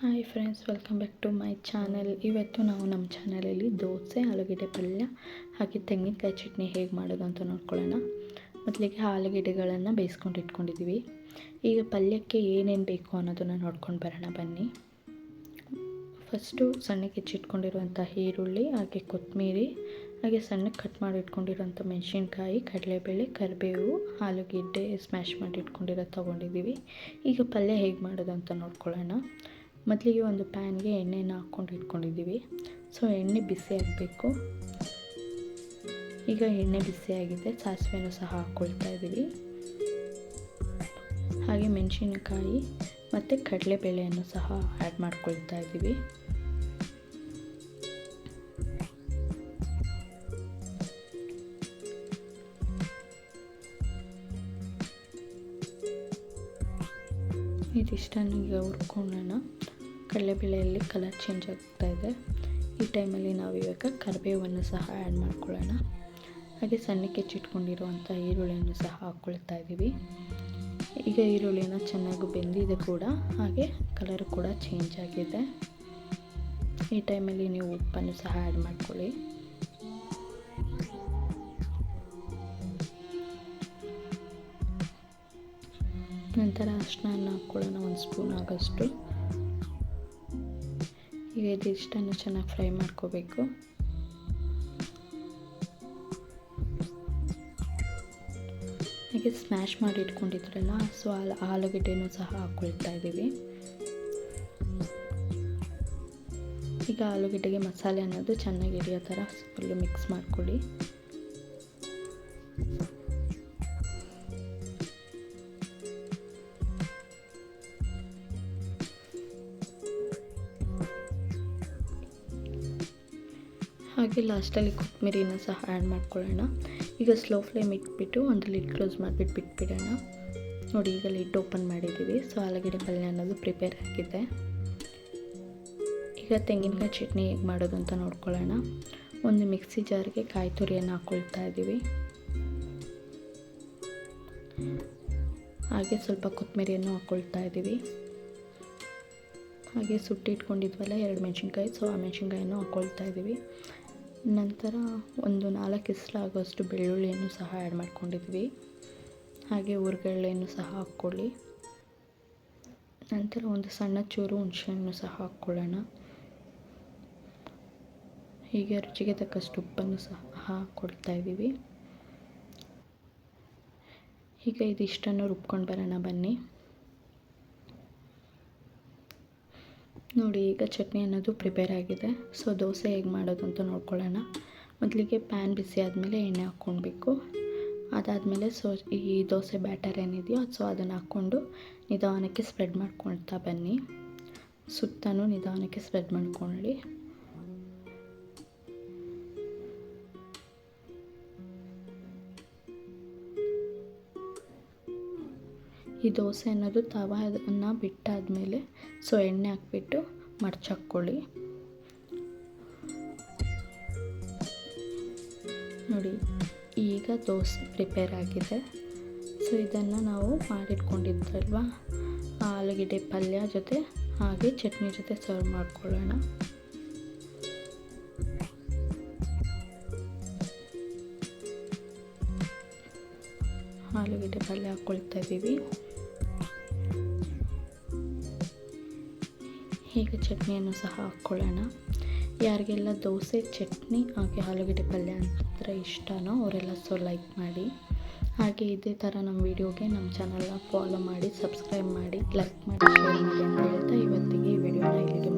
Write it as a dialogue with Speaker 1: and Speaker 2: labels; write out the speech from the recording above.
Speaker 1: Hi friends welcome back to my channel ಇವತ್ತು ನಾವು ನಮ್ಮ ಚಾನಲಲ್ಲಿ ದೋಸೆ, ಆಲೂಗೆಡ್ಡೆ ಪಲ್ಯ, ಹಾಗೆ ತೆಂಗಿನಕಾಯಿ ಚಟ್ನಿ ಹೇಗೆ ಮಾಡೋದು ಅಂತ ನೋಡ್ಕೊಳ್ಳೋಣ. ಮೊದಲಿಗೆ ಆಲೂಗೆಡ್ಡೆಗಳನ್ನು ಬೇಯಿಸ್ಕೊಂಡು ಇಟ್ಕೊಂಡಿದ್ದೀವಿ ಈಗ ಪಲ್ಯಕ್ಕೆ ಏನೇನು ಬೇಕು ಅನ್ನೋದನ್ನು ನೋಡ್ಕೊಂಡು ಬರೋಣ, ಬನ್ನಿ. ಫಸ್ಟು ಸಣ್ಣಗೆ ಹೆಚ್ಚಿಟ್ಕೊಂಡಿರುವಂಥ ಈರುಳ್ಳಿ, ಹಾಗೆ ಕೊತ್ತಂಬರಿ ಹಾಗೆ ಸಣ್ಣಕ್ಕೆ ಕಟ್ ಮಾಡಿ ಇಟ್ಕೊಂಡಿರೋಂಥ ಮೆಣಸಿನ್ಕಾಯಿ, ಕಡಲೆಬೇಳೆ, ಕರಿಬೇವು, ಆಲೂಗೆಡ್ಡೆ ಸ್ಮ್ಯಾಶ್ ಮಾಡಿ ಇಟ್ಕೊಂಡಿರೋದು ತೊಗೊಂಡಿದ್ದೀವಿ ಈಗ ಪಲ್ಯ ಹೇಗೆ ಮಾಡೋದು ಅಂತ ನೋಡ್ಕೊಳ್ಳೋಣ. ಮೊದಲಿಗೆ ಒಂದು ಪ್ಯಾನ್ಗೆ ಎಣ್ಣೆನ ಹಾಕ್ಕೊಂಡು ಇಟ್ಕೊಂಡಿದ್ದೀವಿ. ಸೊ, ಎಣ್ಣೆ ಬಿಸಿ ಆಗಬೇಕು. ಈಗ ಎಣ್ಣೆ ಬಿಸಿಯಾಗಿದೆ ಸಾಸಿವೆನೂ ಸಹ ಹಾಕ್ಕೊಳ್ತಾ ಇದ್ದೀವಿ. ಹಾಗೆ ಮೆಣಸಿನಕಾಯಿ ಮತ್ತು ಕಡಲೆಬೇಳೆಯನ್ನು ಸಹ ಆ್ಯಡ್ ಮಾಡ್ಕೊಳ್ತಾ ಇದ್ದೀವಿ. ಇದಿಷ್ಟನ್ನು ಈಗ ಹುರ್ಕೊಳ್ಳೋಣ. ಕಡಲೆಬೇಳೆಯಲ್ಲಿ ಕಲರ್ ಚೇಂಜ್ ಆಗ್ತಾ ಇದೆ. ಈ ಟೈಮಲ್ಲಿ ನಾವು ಇವಾಗ ಕರಿಬೇವನ್ನು ಸಹ ಆ್ಯಡ್ ಮಾಡ್ಕೊಳ್ಳೋಣ. ಹಾಗೆ ಸಣ್ಣಕ್ಕೆ ಹೆಚ್ಚಿಟ್ಕೊಂಡಿರುವಂಥ ಈರುಳ್ಳಿಯನ್ನು ಸಹ ಹಾಕ್ಕೊಳ್ತಾ ಇದ್ದೀವಿ. ಈಗ ಈರುಳ್ಳಿನ ಚೆನ್ನಾಗಿ ಬೆಂದಿದೆ ಕೂಡ. ಹಾಗೆ ಕಲರ್ ಕೂಡ ಚೇಂಜ್ ಆಗಿದೆ. ಈ ಟೈಮಲ್ಲಿ ನೀವು ಉಪ್ಪನ್ನು ಸಹ ಆ್ಯಡ್ ಮಾಡ್ಕೊಳ್ಳಿ. ನಂತರ ಅಷ್ಟನ್ನ ಹಾಕ್ಕೊಳ್ಳೋಣ, ಒಂದು ಸ್ಪೂನ್ ಆಗೋಷ್ಟು. ಈಗ ಇಷ್ಟನ್ನು ಚೆನ್ನಾಗಿ ಫ್ರೈ ಮಾಡ್ಕೋಬೇಕು. ಹಾಗೆ ಸ್ಮ್ಯಾಶ್ ಮಾಡಿ ಇಟ್ಕೊಂಡಿದ್ರಲ್ಲ ಸೊ ಅಲ್ಲಿ ಆಲೂಗಡ್ಡೆನು ಸಹ ಹಾಕ್ಕೊಳ್ತಾ ಇದ್ದೀವಿ. ಈಗ ಆಲೂಗಡ್ಡೆಗೆ ಮಸಾಲೆ ಅನ್ನೋದು ಚೆನ್ನಾಗಿ ಹಿಡಿಯೋ ಥರ ಫುಲ್ಲು ಮಿಕ್ಸ್ ಮಾಡ್ಕೊಳ್ಳಿ. ಹಾಗೆ ಲಾಸ್ಟಲ್ಲಿ ಕೊತ್ತಂಬರಿನ ಸಹ ಆ್ಯಡ್ ಮಾಡ್ಕೊಳ್ಳೋಣ. ಈಗ ಸ್ಲೋ ಫ್ಲೇಮ್ ಇಟ್ಬಿಟ್ಟು ಒಂದು ಲಿಡ್ ಕ್ಲೋಸ್ ಮಾಡಿಬಿಟ್ಟು ಬಿಟ್ಬಿಡೋಣ. ನೋಡಿ ಈಗ ಲಿಡ್ ಓಪನ್ ಮಾಡಿದ್ದೀವಿ. ಸೊ ಆಲೂಗಡ್ಡೆ ಪಲ್ಯ ಅನ್ನೋದು ಪ್ರಿಪೇರ್ ಆಗಿದೆ. ಈಗ ತೆಂಗಿನಕಾಯಿ ಚಟ್ನಿ ಹೇಗೆ ಮಾಡೋದು ಅಂತ ನೋಡ್ಕೊಳ್ಳೋಣ. ಒಂದು ಮಿಕ್ಸಿ ಜಾರ್ಗೆ ಕಾಯಿ ತುರಿಯನ್ನು ಹಾಕ್ಕೊಳ್ತಾ ಇದ್ದೀವಿ. ಹಾಗೆ ಸ್ವಲ್ಪ ಕೊತ್ತಂಬರಿಯನ್ನು ಹಾಕ್ಕೊಳ್ತಾ ಇದ್ದೀವಿ. ಹಾಗೆ ಸುಟ್ಟಿಟ್ಕೊಂಡಿದ್ವಲ್ಲ, ಎರಡು ಮೆಣಸಿನ್ಕಾಯಿ. ಸೊ ಆ ಮೆಣಸಿನ್ಕಾಯನ್ನು ಹಾಕ್ಕೊಳ್ತಾ ಇದ್ದೀವಿ. ನಂತರ ಒಂದು ನಾಲ್ಕು ಆಗೋಷ್ಟು ಬೆಳ್ಳುಳ್ಳಿಯನ್ನು ಸಹ ಆ್ಯಡ್ ಮಾಡ್ಕೊಂಡಿದ್ವಿ. ಹಾಗೆ ಹುರ್ಗಡ್ಲೆಯನ್ನು ಸಹ ಹಾಕ್ಕೊಳ್ಳಿ. ನಂತರ ಒಂದು ಸಣ್ಣ ಚೂರು ಹುಣಸೆಹಣ್ಣು ಸಹ ಹಾಕ್ಕೊಳ್ಳೋಣ. ಹೀಗೆ ರುಚಿಗೆ ತಕ್ಕಷ್ಟು ಉಪ್ಪನ್ನು ಸಹ ಹಾಕ್ಕೊಡ್ತಾ ಇದ್ದೀವಿ. ಈಗ ಇದಿಷ್ಟನ್ನು ರುಬ್ಕೊಂಡು ಬರೋಣ ಬನ್ನಿ. ನೋಡಿ, ಈಗ ಚಟ್ನಿ ಅನ್ನೋದು ಪ್ರಿಪೇರ್ ಆಗಿದೆ. ಸೊ ದೋಸೆ ಹೇಗೆ ಮಾಡೋದು ಅಂತ ನೋಡ್ಕೊಳ್ಳೋಣ. ಮೊದಲಿಗೆ ಪ್ಯಾನ್ ಬಿಸಿ ಆದಮೇಲೆ ಎಣ್ಣೆ ಹಾಕ್ಕೊಳ್ಬೇಕು ಅದಾದಮೇಲೆ ಸೊ ಈ ದೋಸೆ ಬ್ಯಾಟರ್ ಏನಿದೆಯೋ ಸೊ ಅದನ್ನು ಹಾಕ್ಕೊಂಡು ನಿಧಾನಕ್ಕೆ ಸ್ಪ್ರೆಡ್ ಮಾಡ್ಕೊಳ್ತಾ ಬನ್ನಿ. ಸುತ್ತಲೂ ನಿಧಾನಕ್ಕೆ ಸ್ಪ್ರೆಡ್ ಮಾಡ್ಕೊಳ್ಳಿ. ಈ ದೋಸೆ ಅನ್ನೋದು ತವಾದನ್ನು ಬಿಟ್ಟಾದಮೇಲೆ ಸೊ ಎಣ್ಣೆ ಹಾಕ್ಬಿಟ್ಟು ಮಡ್ಚಾಕ್ಕೊಳ್ಳಿ ನೋಡಿ, ಈಗ ದೋಸೆ ಪ್ರಿಪೇರ್ ಆಗಿದೆ. ಸೊ ಇದನ್ನು ನಾವು ಮಾಡಿಟ್ಕೊಂಡಿದ್ರಲ್ವ? ಆಲೂಗೆಡ್ಡೆ ಪಲ್ಯ ಜೊತೆ, ಹಾಗೆ ಚಟ್ನಿ ಜೊತೆ ಸರ್ವ್ ಮಾಡ್ಕೊಳ್ಳೋಣ. ಆಲೂಗಡ್ಡೆ ಪಲ್ಯ ಹಾಕ್ಕೊಳ್ತಾ ಇದ್ದೀವಿ. ಈಗ ಚಟ್ನಿಯನ್ನು ಸಹ ಹಾಕ್ಕೊಳ್ಳೋಣ. ಯಾರಿಗೆಲ್ಲ ದೋಸೆ, ಚಟ್ನಿ, ಹಾಗೆ ಆಲೂಗಡ್ಡೆ ಪಲ್ಯ ಅಂತಂದರೆ ಇಷ್ಟನೋ ಅವರೆಲ್ಲ ಸೊ ಲೈಕ್ ಮಾಡಿ. ಹಾಗೆ ಇದೇ ಥರ ನಮ್ಮ ವೀಡಿಯೋಗೆ ನಮ್ಮ ಚಾನಲ್ನ ಫಾಲೋ ಮಾಡಿ ಸಬ್ಸ್ಕ್ರೈಬ್ ಮಾಡಿ ಲೈಕ್ ಮಾಡಿ ಶೇರ್ ಮಾಡಿ ಅಂತ ಹೇಳ್ತಾ ಇವತ್ತಿಗೆ ಈ ವಿಡಿಯೋನ ಇಲ್ಲಿಗೆ